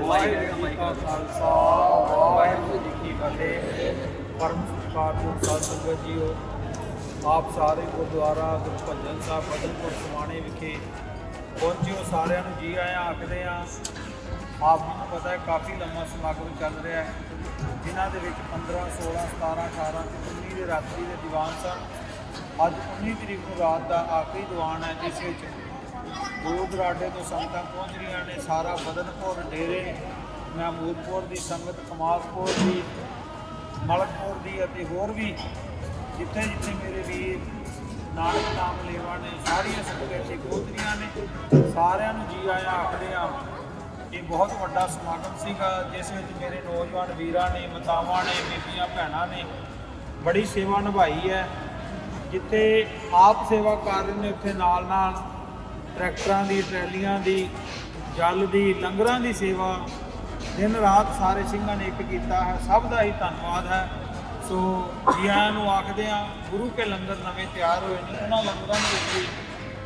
ਵਾਹਿਗੁਰੂ ਜੀ ਕਾ ਖਾਲਸਾ ਵਾਹਿਗੁਰੂ ਜੀ ਕੀ ਫਤਿਹ ਪਰਮ ਸਤਿਕਾਰਯੋਗ ਸਾਧ ਸੰਗਤ ਜੀਓ ਆਪ ਸਾਰੇ ਗੁਰਦੁਆਰਾ ਗੁਰਭਜਨ ਸਾਹਿਬ ਬਦਲਪੁਰ ਸਮਾਣੇ ਵਿਖੇ ਪਹੁੰਚਿਓ ਸਾਰਿਆਂ ਨੂੰ ਜੀ ਆਇਆਂ ਆਖਦੇ ਆ ਆਪ ਜੀ ਨੂੰ ਪਤਾ ਹੈ ਕਾਫੀ ਲੰਮਾ ਸਮਾਗਮ ਚੱਲ ਰਿਹਾ ਹੈ ਜਿਨ੍ਹਾਂ ਦੇ ਵਿੱਚ 15 16 17 18 ਤੇ 19 ਦੇ ਰਾਤਰੀ ਦੇ ਦੀਵਾਨ ਸਨ ਅੱਜ 19 ਤਰੀਕ ਨੂੰ ਰਾਤ ਦਾ ਆਖਰੀ ਦੀਵਾਨ ਹੈ, ਜਿਸ ਵਿੱਚ ਦੂਰ ਦਰਾਡੇ ਤੋਂ ਸੰਗਤਾਂ ਪਹੁੰਚ ਰਹੀਆਂ ਨੇ, ਸਾਰਾ ਬਦਨਪੁਰ ਡੇਰੇ ਮਹਿਮੂਦਪੁਰ ਦੀ ਸੰਗਤ, ਕਮਾਲਪੁਰ ਦੀ, ਮਲਕਪੁਰ ਦੀ ਅਤੇ ਹੋਰ ਵੀ ਜਿੱਥੇ ਜਿੱਥੇ ਮੇਰੇ ਵੀਰ ਨਾਨਕ ਨਾਮ ਲੈਵਾ ਨੇ, ਸਾਰੀਆਂ ਸੰਗਤਾਂ ਇੱਥੇ ਪਹੁੰਚ ਰਹੀਆਂ ਨੇ। ਸਾਰਿਆਂ ਨੂੰ ਜੀ ਆਇਆਂ ਆਖਦੇ ਆ, ਇਹ ਬਹੁਤ ਵੱਡਾ ਸਮਾਗਮ ਸੀਗਾ, ਜਿਸ ਵਿੱਚ ਮੇਰੇ ਨੌਜਵਾਨ ਵੀਰਾਂ ਨੇ, ਮਾਤਾਵਾਂ ਨੇ, ਬੀਬੀਆਂ ਭੈਣਾਂ ਨੇ ਬੜੀ ਸੇਵਾ ਨਿਭਾਈ ਹੈ। ਜਿੱਥੇ ਆਪ ਸੇਵਾ ਕਰ ਰਹੇ ਨੇ, ਉੱਥੇ ਨਾਲ ਨਾਲ ਟਰੈਕਟਰਾਂ ਦੀ, ਟਰੈਲੀਆਂ ਦੀ, ਜਲ ਦੀ, ਲੰਗਰਾਂ ਦੀ ਸੇਵਾ ਦਿਨ ਰਾਤ ਸਾਰੇ ਸਿੰਘਾਂ ਨੇ ਇੱਕ ਕੀਤਾ ਹੈ। ਸਭ ਦਾ ਹੀ ਧੰਨਵਾਦ ਹੈ। ਸੋ ਜੀ ਆਇਆਂ ਨੂੰ ਆਖਦੇ ਆ ਗੁਰੂ ਕੇ ਲੰਗਰ ਨਵੇਂ ਤਿਆਰ ਹੋਏ ਨੇ। ਉਹਨਾਂ ਲੰਗਰਾਂ ਦੇ ਵਿੱਚ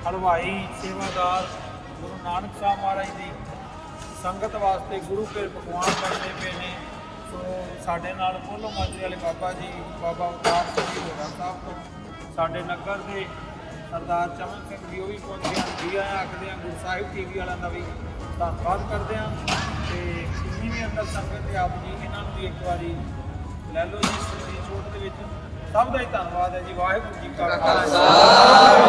ਹਲਵਾਈ, ਸੇਵਾਦਾਰ, ਗੁਰੂ ਨਾਨਕ ਸਾਹਿਬ ਮਹਾਰਾਜ ਦੀ ਸੰਗਤ ਵਾਸਤੇ ਗੁਰੂ ਕੇ ਪਕਵਾਨ ਬਣਦੇ ਪਏ ਨੇ। ਸੋ ਸਾਡੇ ਨਾਲ ਕੋਲੋਂ ਮਾਜਰੇ ਵਾਲੇ ਬਾਬਾ ਜੀ, ਬਾਬਾ ਅਵਤਾਰ ਸਿੰਘ ਜੀ ਹੋਰਾਂ ਸਾਹਿਬ ਤੋਂ ਸਾਡੇ ਨਗਰ ਦੇ ਸਰਦਾਰ ਚਮਨ ਸਿੰਘ ਜੀ, ਉਹ ਵੀ ਪਹੁੰਚੇ ਹਨ। ਜੀ ਆਇਆਂ ਆਖਦੇ ਆ, ਗੁਰੂ ਸਾਹਿਬ ਟੀਵੀ ਵਾਲਿਆਂ ਦਾ ਵੀ ਧੰਨਵਾਦ ਕਰਦੇ ਆ ਤੇ ਜਿੰਨੀ ਵੀ ਅੰਦਰ ਸੰਗਤ ਹੈ ਆਪ ਜੀ, ਇਹਨਾਂ ਨੂੰ ਵੀ ਇੱਕ ਵਾਰੀ ਲੈ ਲਓ ਜੀ, ਇਸ ਛੋਟ ਦੇ ਵਿੱਚ। ਸਭ ਦਾ ਹੀ ਧੰਨਵਾਦ ਹੈ ਜੀ। ਵਾਹਿਗੁਰੂ ਜੀ ਕਾ ਖਾਲਸਾ।